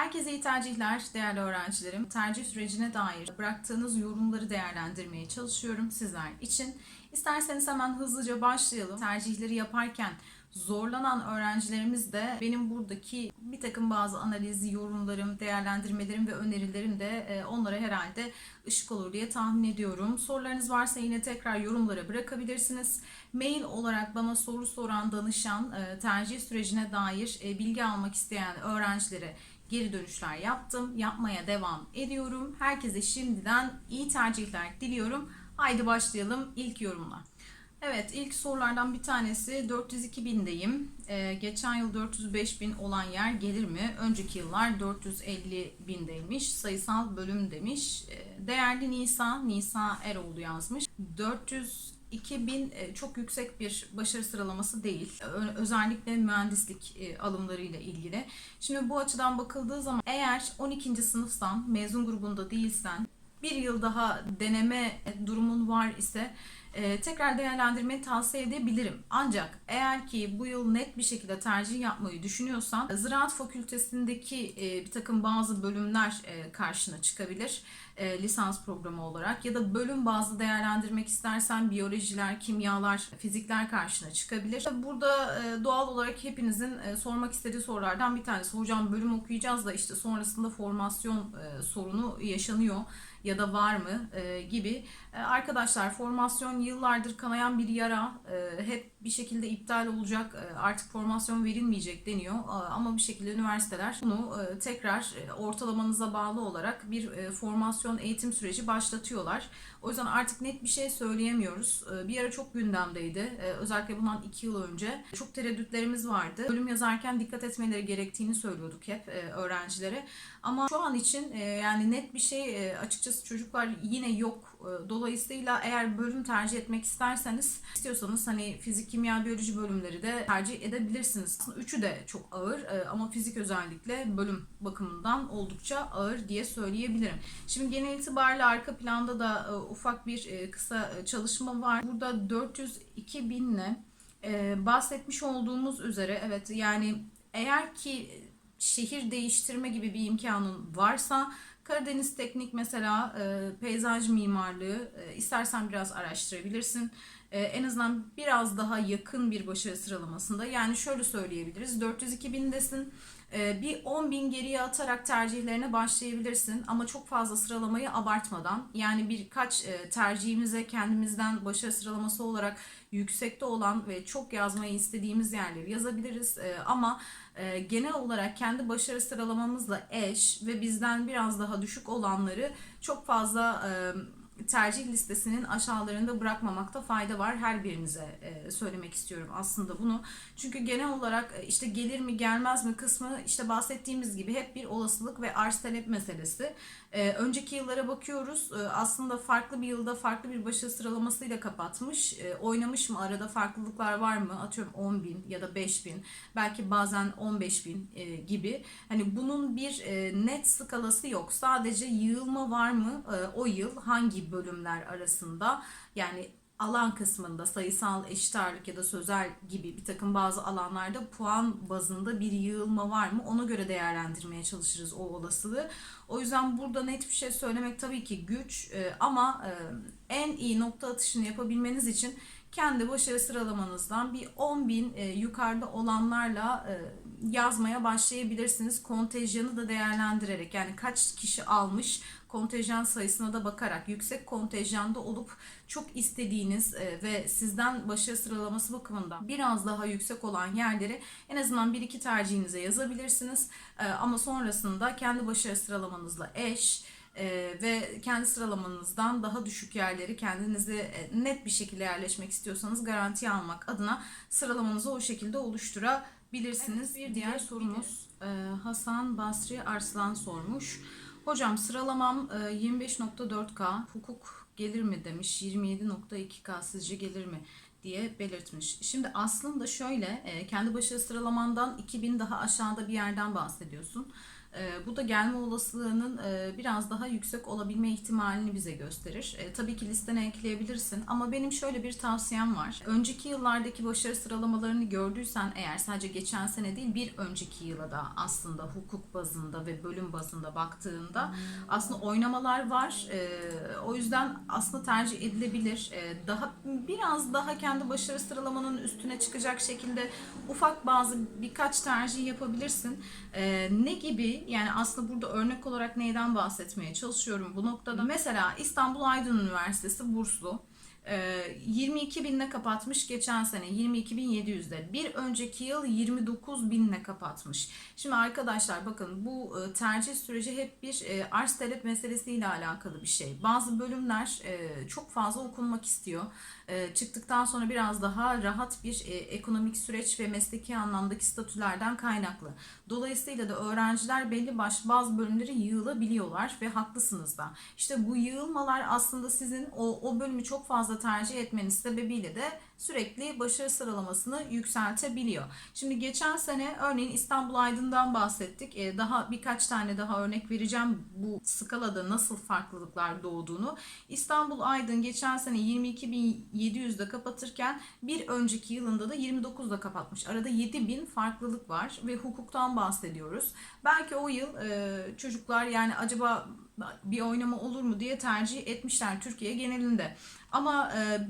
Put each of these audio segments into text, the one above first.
Herkese iyi tercihler değerli öğrencilerim. Tercih sürecine dair bıraktığınız yorumları değerlendirmeye çalışıyorum sizler için. İsterseniz hemen hızlıca başlayalım. Tercihleri yaparken zorlanan öğrencilerimiz de benim buradaki bir takım bazı analiz, yorumlarım, değerlendirmelerim ve önerilerim de e, onlara herhalde ışık olur diye tahmin ediyorum. Sorularınız varsa yine tekrar yorumlara bırakabilirsiniz. Mail olarak bana soru soran, danışan, e, tercih sürecine dair e, bilgi almak isteyen öğrencilere geri dönüşler yaptım. Yapmaya devam ediyorum. Herkese şimdiden iyi tercihler diliyorum. Haydi başlayalım ilk yorumla. Evet ilk sorulardan bir tanesi 402 bindeyim. Ee, geçen yıl 405 bin olan yer gelir mi? Önceki yıllar 450 bindeymiş. Sayısal bölüm demiş. Ee, değerli Nisa, Nisa Eroğlu yazmış. 402 bin e, çok yüksek bir başarı sıralaması değil. Özellikle mühendislik e, alımlarıyla ilgili. Şimdi bu açıdan bakıldığı zaman eğer 12. sınıftan mezun grubunda değilsen bir yıl daha deneme durumun var ise e, tekrar değerlendirmeyi tavsiye edebilirim. Ancak eğer ki bu yıl net bir şekilde tercih yapmayı düşünüyorsan Ziraat Fakültesindeki e, bir takım bazı bölümler e, karşına çıkabilir e, lisans programı olarak ya da bölüm bazlı değerlendirmek istersen biyolojiler, kimyalar, fizikler karşına çıkabilir. Burada e, doğal olarak hepinizin e, sormak istediği sorulardan bir tanesi. Hocam bölüm okuyacağız da işte sonrasında formasyon e, sorunu yaşanıyor ya da var mı e, gibi. E, arkadaşlar formasyon yıllardır kanayan bir yara. E, hep bir şekilde iptal olacak. E, artık formasyon verilmeyecek deniyor. E, ama bir şekilde üniversiteler bunu e, tekrar e, ortalamanıza bağlı olarak bir e, formasyon eğitim süreci başlatıyorlar. O yüzden artık net bir şey söyleyemiyoruz. E, bir ara çok gündemdeydi. E, özellikle bundan iki yıl önce. Çok tereddütlerimiz vardı. Bölüm yazarken dikkat etmeleri gerektiğini söylüyorduk hep e, öğrencilere. Ama şu an için e, yani net bir şey e, açıkçası çocuklar yine yok. E, dolayısıyla eğer bölüm tercih etmek isterseniz istiyorsanız hani fizik, kimya, biyoloji bölümleri de tercih edebilirsiniz. Aslında üçü de çok ağır e, ama fizik özellikle bölüm bakımından oldukça ağır diye söyleyebilirim. Şimdi genel itibariyle arka planda da e, ufak bir e, kısa çalışma var. Burada 402 binle bahsetmiş olduğumuz üzere evet yani eğer ki şehir değiştirme gibi bir imkanın varsa Karadeniz Teknik mesela e, peyzaj mimarlığı e, istersen biraz araştırabilirsin. E, en azından biraz daha yakın bir başarı sıralamasında. Yani şöyle söyleyebiliriz. 402 bindesin. E, bir 10 bin geriye atarak tercihlerine başlayabilirsin. Ama çok fazla sıralamayı abartmadan. Yani birkaç e, tercihimize kendimizden başarı sıralaması olarak yüksekte olan ve çok yazmayı istediğimiz yerleri yazabiliriz. E, ama e, genel olarak kendi başarı sıralamamızla eş ve bizden biraz daha düşük olanları çok fazla e, tercih listesinin aşağılarında bırakmamakta fayda var. Her birinize e, söylemek istiyorum aslında bunu. Çünkü genel olarak e, işte gelir mi gelmez mi kısmı işte bahsettiğimiz gibi hep bir olasılık ve arz talep meselesi. E, önceki yıllara bakıyoruz. Aslında farklı bir yılda farklı bir başarı sıralamasıyla kapatmış. Oynamış mı? Arada farklılıklar var mı? Atıyorum 10 bin ya da 5 bin. Belki bazen 15 bin gibi. Hani bunun bir net skalası yok. Sadece yığılma var mı? O yıl hangi bölümler arasında? Yani alan kısmında sayısal eşit ağırlık ya da sözel gibi bir takım bazı alanlarda puan bazında bir yığılma var mı ona göre değerlendirmeye çalışırız o olasılığı. O yüzden burada net bir şey söylemek tabii ki güç e, ama e, en iyi nokta atışını yapabilmeniz için kendi başarı sıralamanızdan bir 10 bin e, yukarıda olanlarla yazmaya başlayabilirsiniz. Kontenjanı da değerlendirerek yani kaç kişi almış kontenjan sayısına da bakarak yüksek kontenjanda olup çok istediğiniz e, ve sizden başarı sıralaması bakımından biraz daha yüksek olan yerleri en azından bir iki tercihinize yazabilirsiniz. E, ama sonrasında kendi başarı sıralamanızla eş e, ve kendi sıralamanızdan daha düşük yerleri kendinizi net bir şekilde yerleşmek istiyorsanız garantiye almak adına sıralamanızı o şekilde oluşturabilirsiniz. bir diğer sorumuz e, Hasan Basri Arslan sormuş. Hocam sıralamam e, 25.4K hukuk gelir mi demiş 27.2K sizce gelir mi diye belirtmiş. Şimdi aslında şöyle e, kendi başarı sıralamandan 2000 daha aşağıda bir yerden bahsediyorsun. E, bu da gelme olasılığının e, biraz daha yüksek olabilme ihtimalini bize gösterir. E, tabii ki listene ekleyebilirsin ama benim şöyle bir tavsiyem var. Önceki yıllardaki başarı sıralamalarını gördüysen eğer sadece geçen sene değil bir önceki yıla da aslında hukuk bazında ve bölüm bazında baktığında aslında oynamalar var. E, o yüzden aslında tercih edilebilir. E, daha biraz daha kendi başarı sıralamanın üstüne çıkacak şekilde ufak bazı birkaç tercih yapabilirsin. E, ne gibi? Yani aslında burada örnek olarak neyden bahsetmeye çalışıyorum bu noktada. Mesela İstanbul Aydın Üniversitesi burslu. Ee, 22 binle kapatmış geçen sene 22.700'de bir önceki yıl 29 binle kapatmış. Şimdi arkadaşlar bakın bu e, tercih süreci hep bir e, arz talep meselesiyle alakalı bir şey. Bazı bölümler e, çok fazla okunmak istiyor. Çıktıktan sonra biraz daha rahat bir ekonomik süreç ve mesleki anlamdaki statülerden kaynaklı. Dolayısıyla da öğrenciler belli başlı bazı bölümleri yığılabiliyorlar ve haklısınız da. İşte bu yığılmalar aslında sizin o, o bölümü çok fazla tercih etmeniz sebebiyle de sürekli başarı sıralamasını yükseltebiliyor. Şimdi geçen sene örneğin İstanbul Aydın'dan bahsettik. Ee, daha birkaç tane daha örnek vereceğim bu skalada nasıl farklılıklar doğduğunu. İstanbul Aydın geçen sene 22.700'de kapatırken bir önceki yılında da 29'da kapatmış. Arada 7.000 farklılık var ve hukuktan bahsediyoruz. Belki o yıl e, çocuklar yani acaba bir oynama olur mu diye tercih etmişler Türkiye genelinde. Ama e,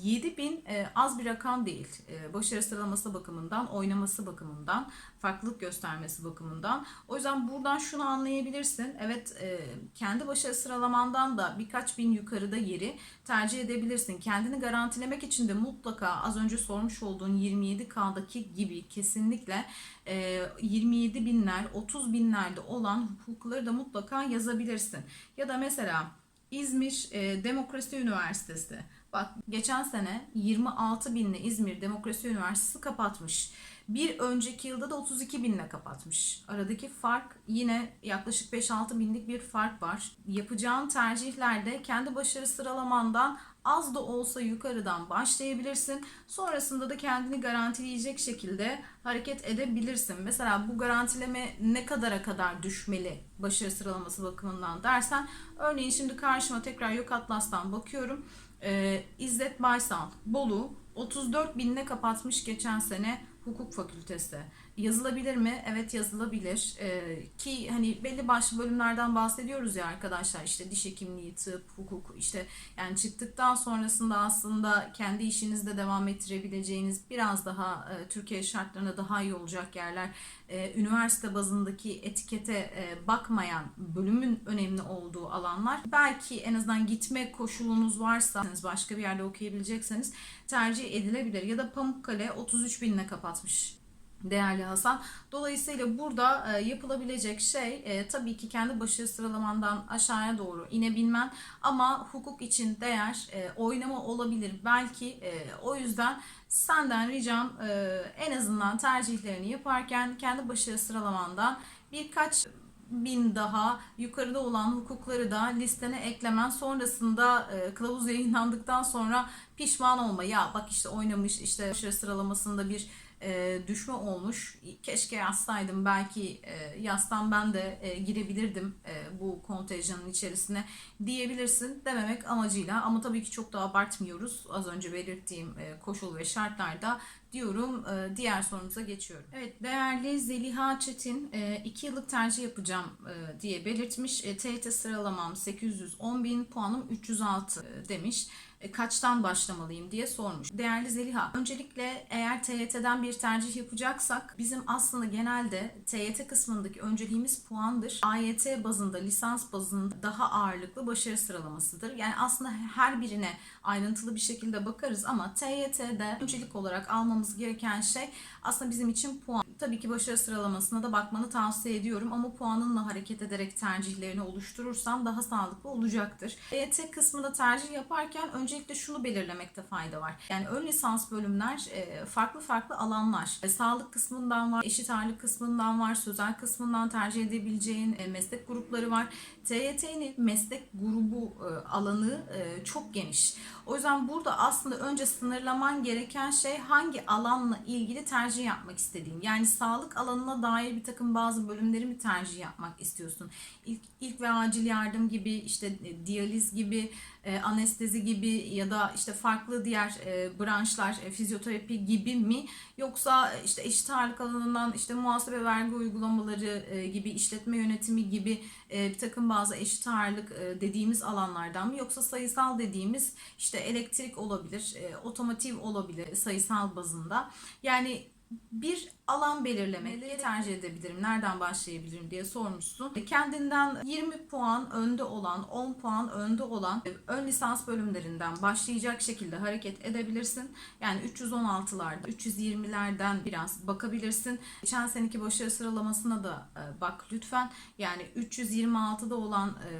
7000 e, az bir rakam değil. E, başarı sıralaması bakımından, oynaması bakımından, farklılık göstermesi bakımından. O yüzden buradan şunu anlayabilirsin. Evet e, kendi başarı sıralamandan da birkaç bin yukarıda yeri tercih edebilirsin. Kendini garantilemek için de mutlaka az önce sormuş olduğun 27K'daki gibi kesinlikle e, 27 binler, 30 binlerde olan hukukları da mutlaka yazabilirsin. Ya da mesela İzmir e, Demokrasi Üniversitesi. Bak geçen sene 26 binle İzmir Demokrasi Üniversitesi kapatmış. Bir önceki yılda da 32 binle kapatmış. Aradaki fark yine yaklaşık 5-6 binlik bir fark var. Yapacağın tercihlerde kendi başarı sıralamandan az da olsa yukarıdan başlayabilirsin. Sonrasında da kendini garantileyecek şekilde hareket edebilirsin. Mesela bu garantileme ne kadara kadar düşmeli başarı sıralaması bakımından dersen örneğin şimdi karşıma tekrar Yok Atlas'tan bakıyorum. Ee, İzzet Baysal, Bolu 34 binle kapatmış geçen sene hukuk fakültesi. Yazılabilir mi? Evet yazılabilir. Ee, ki hani belli başlı bölümlerden bahsediyoruz ya arkadaşlar işte diş hekimliği, tıp, hukuk işte yani çıktıktan sonrasında aslında kendi işinizde devam ettirebileceğiniz biraz daha e, Türkiye şartlarına daha iyi olacak yerler. E, üniversite bazındaki etikete e, bakmayan bölümün önemli olduğu alanlar. Belki en azından gitme koşulunuz varsa başka bir yerde okuyabilecekseniz tercih edilebilir. Ya da Pamukkale 33 binle kapatmış değerli Hasan. Dolayısıyla burada e, yapılabilecek şey e, tabii ki kendi başarı sıralamandan aşağıya doğru inebilmen ama hukuk için değer e, oynama olabilir. Belki e, o yüzden senden ricam e, en azından tercihlerini yaparken kendi başarı sıralamandan birkaç bin daha yukarıda olan hukukları da listene eklemen sonrasında e, kılavuz yayınlandıktan sonra pişman olma ya bak işte oynamış işte başarı sıralamasında bir e, düşme olmuş. Keşke yazsaydım. Belki e, yazsam ben de e, girebilirdim e, bu kontenjanın içerisine diyebilirsin dememek amacıyla. Ama tabii ki çok da abartmıyoruz. Az önce belirttiğim e, koşul ve şartlarda diyorum. E, diğer sorumuza geçiyorum. Evet değerli Zeliha Çetin 2 yıllık tercih yapacağım e, diye belirtmiş. E, TYT sıralamam 810 bin puanım 306 e, demiş e, kaçtan başlamalıyım diye sormuş. Değerli Zeliha, öncelikle eğer TYT'den bir tercih yapacaksak bizim aslında genelde TYT kısmındaki önceliğimiz puandır. AYT bazında, lisans bazında daha ağırlıklı başarı sıralamasıdır. Yani aslında her birine ayrıntılı bir şekilde bakarız ama TYT'de öncelik olarak almamız gereken şey aslında bizim için puan. Tabii ki başarı sıralamasına da bakmanı tavsiye ediyorum ama puanınla hareket ederek tercihlerini oluşturursan daha sağlıklı olacaktır. EYT kısmında tercih yaparken öncelikle şunu belirlemekte fayda var. Yani ön lisans bölümler e, farklı farklı alanlar. E, sağlık kısmından var, eşit ağırlık kısmından var, sözel kısmından tercih edebileceğin e, meslek grupları var. TYT'nin meslek grubu alanı çok geniş. O yüzden burada aslında önce sınırlaman gereken şey hangi alanla ilgili tercih yapmak istediğin. Yani sağlık alanına dair bir takım bazı bölümleri mi tercih yapmak istiyorsun? İlk, ilk ve acil yardım gibi işte e, diyaliz gibi e, anestezi gibi ya da işte farklı diğer e, branşlar e, fizyoterapi gibi mi? Yoksa işte eşit ağırlık alanından işte muhasebe vergi uygulamaları e, gibi işletme yönetimi gibi e, bir takım bazı eşit ağırlık e, dediğimiz alanlardan mı? Yoksa sayısal dediğimiz işte elektrik olabilir, e, otomotiv olabilir sayısal bazında. Yani bir alan belirlemeyi tercih edebilirim. Nereden başlayabilirim diye sormuşsun. Kendinden 20 puan önde olan, 10 puan önde olan ön lisans bölümlerinden başlayacak şekilde hareket edebilirsin. Yani 316'larda, 320'lerden biraz bakabilirsin. Geçen seneki başarı sıralamasına da e, bak lütfen. Yani 326'da olan e,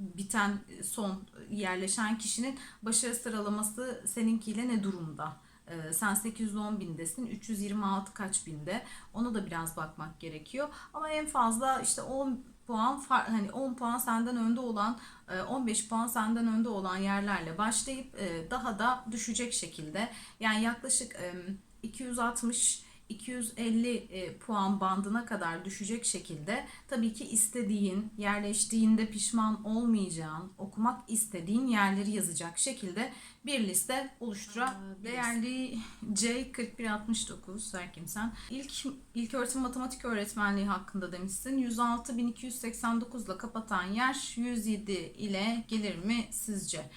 biten son yerleşen kişinin başarı sıralaması seninkiyle ne durumda? Ee, sen 810 bindesin, 326 kaç binde? Ona da biraz bakmak gerekiyor. Ama en fazla işte 10 puan hani 10 puan senden önde olan 15 puan senden önde olan yerlerle başlayıp e, daha da düşecek şekilde yani yaklaşık 260 250 e, puan bandına kadar düşecek şekilde tabii ki istediğin, yerleştiğinde pişman olmayacağın, okumak istediğin yerleri yazacak şekilde bir liste oluşturabilirsin. Değerli C4169 her kimsen. İlk, ilk öğretim matematik öğretmenliği hakkında demişsin. 106.289 ile kapatan yer 107 ile gelir mi sizce?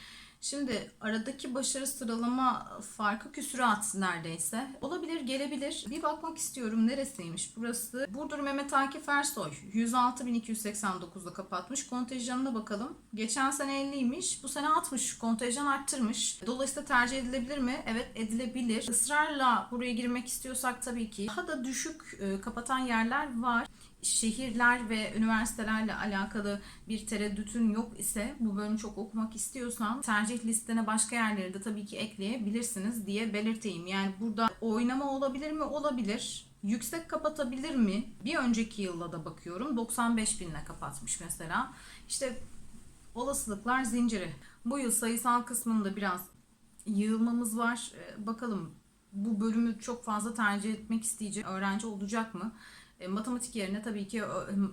Şimdi aradaki başarı sıralama farkı küsurat neredeyse. Olabilir, gelebilir. Bir bakmak istiyorum neresiymiş burası. Burdur Mehmet Akif Ersoy 106.289'da kapatmış. Kontenjanına bakalım. Geçen sene 50'ymiş. Bu sene 60. Kontenjan arttırmış. Dolayısıyla tercih edilebilir mi? Evet edilebilir. Israrla buraya girmek istiyorsak tabii ki daha da düşük e, kapatan yerler var şehirler ve üniversitelerle alakalı bir tereddütün yok ise bu bölümü çok okumak istiyorsan tercih listene başka yerleri de tabii ki ekleyebilirsiniz diye belirteyim. Yani burada oynama olabilir mi? Olabilir. Yüksek kapatabilir mi? Bir önceki yılla da bakıyorum. 95 binle kapatmış mesela. İşte olasılıklar zinciri. Bu yıl sayısal kısmında biraz yığılmamız var. Ee, bakalım bu bölümü çok fazla tercih etmek isteyecek öğrenci olacak mı? E, matematik yerine tabii ki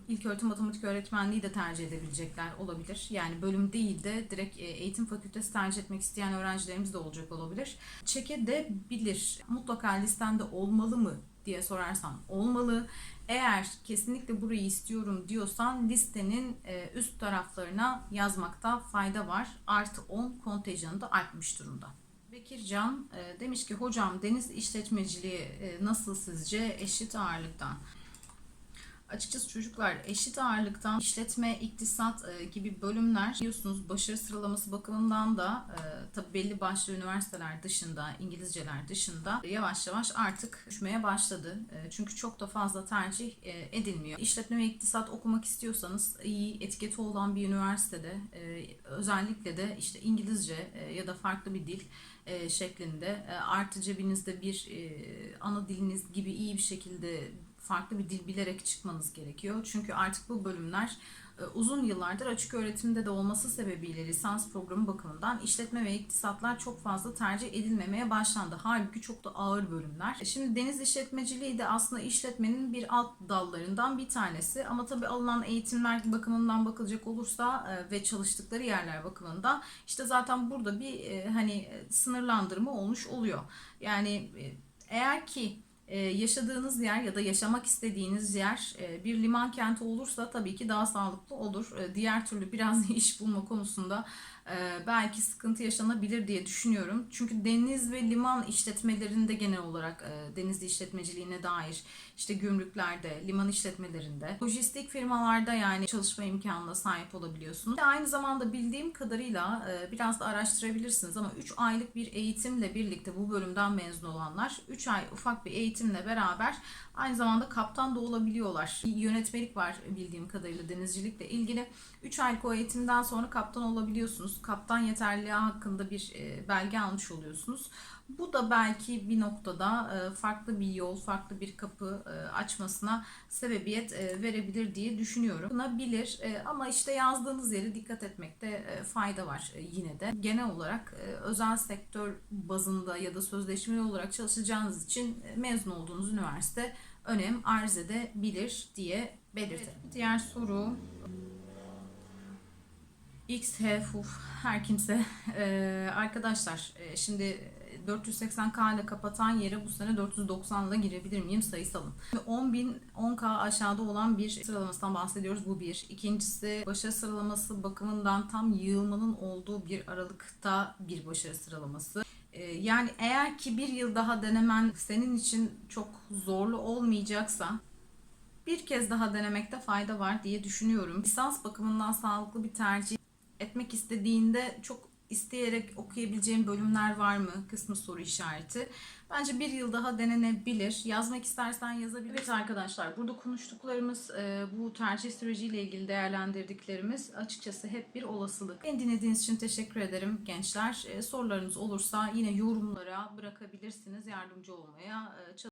ilk öğretim matematik öğretmenliği de tercih edebilecekler olabilir. Yani bölüm değil de direkt e, eğitim fakültesi tercih etmek isteyen öğrencilerimiz de olacak olabilir. Çek edebilir. Mutlaka listende olmalı mı diye sorarsan olmalı. Eğer kesinlikle burayı istiyorum diyorsan listenin e, üst taraflarına yazmakta fayda var. Artı 10 kontenjanı da artmış durumda. Bekircan demiş ki hocam deniz işletmeciliği nasıl sizce eşit ağırlıktan? Açıkçası çocuklar eşit ağırlıktan işletme, iktisat e, gibi bölümler biliyorsunuz başarı sıralaması bakımından da e, tabi belli başlı üniversiteler dışında, İngilizceler dışında yavaş yavaş artık düşmeye başladı. E, çünkü çok da fazla tercih e, edilmiyor. İşletme ve iktisat okumak istiyorsanız iyi etiketi olan bir üniversitede özellikle de işte İngilizce ya da farklı bir dil şeklinde e, artı cebinizde bir ana diliniz gibi iyi bir şekilde farklı bir dil bilerek çıkmanız gerekiyor. Çünkü artık bu bölümler e, uzun yıllardır açık öğretimde de olması sebebiyle lisans programı bakımından işletme ve iktisatlar çok fazla tercih edilmemeye başlandı. Halbuki çok da ağır bölümler. E, şimdi deniz işletmeciliği de aslında işletmenin bir alt dallarından bir tanesi. Ama tabii alınan eğitimler bakımından bakılacak olursa e, ve çalıştıkları yerler bakımından işte zaten burada bir hani sınırlandırma olmuş oluyor. Yani eğer ki ee, yaşadığınız yer ya da yaşamak istediğiniz yer e, bir liman kenti olursa tabii ki daha sağlıklı olur. Ee, diğer türlü biraz iş bulma konusunda e, belki sıkıntı yaşanabilir diye düşünüyorum. Çünkü deniz ve liman işletmelerinde genel olarak e, denizli işletmeciliğine dair işte gümrüklerde, liman işletmelerinde, lojistik firmalarda yani çalışma imkanına sahip olabiliyorsunuz. Aynı zamanda bildiğim kadarıyla e, biraz da araştırabilirsiniz ama 3 aylık bir eğitimle birlikte bu bölümden mezun olanlar 3 ay ufak bir eğitimle beraber aynı zamanda kaptan da olabiliyorlar. Yönetmelik var bildiğim kadarıyla denizcilikle ilgili. 3 aylık o eğitimden sonra kaptan olabiliyorsunuz. Kaptan yeterliliği hakkında bir e, belge almış oluyorsunuz. Bu da belki bir noktada e, farklı bir yol, farklı bir kapı e, açmasına sebebiyet e, verebilir diye düşünüyorum. Buna bilir ama işte yazdığınız yere dikkat etmekte fayda var yine de. Genel olarak özel sektör bazında ya da sözleşmeli olarak çalışacağınız için mezun olduğunuz üniversite önem arz edebilir diye belirtelim. Diğer soru X, H, FUF her kimse Ee, arkadaşlar şimdi 480K ile kapatan yere bu sene 490 ile girebilir miyim sayısalım. 10.000 10K aşağıda olan bir sıralamasından bahsediyoruz. Bu bir. İkincisi başarı sıralaması bakımından tam yığılmanın olduğu bir aralıkta bir başarı sıralaması. Ee, Yani eğer ki bir yıl daha denemen senin için çok zorlu olmayacaksa bir kez daha denemekte fayda var diye düşünüyorum. Lisans bakımından sağlıklı bir tercih etmek istediğinde çok isteyerek okuyabileceğim bölümler var mı kısmı soru işareti. Bence bir yıl daha denenebilir. Yazmak istersen yazabilirsin. Evet arkadaşlar burada konuştuklarımız e, bu tercih süreciyle ilgili değerlendirdiklerimiz açıkçası hep bir olasılık. Beni dinlediğiniz için teşekkür ederim gençler. E, sorularınız olursa yine yorumlara bırakabilirsiniz. Yardımcı olmaya e, çalışırım.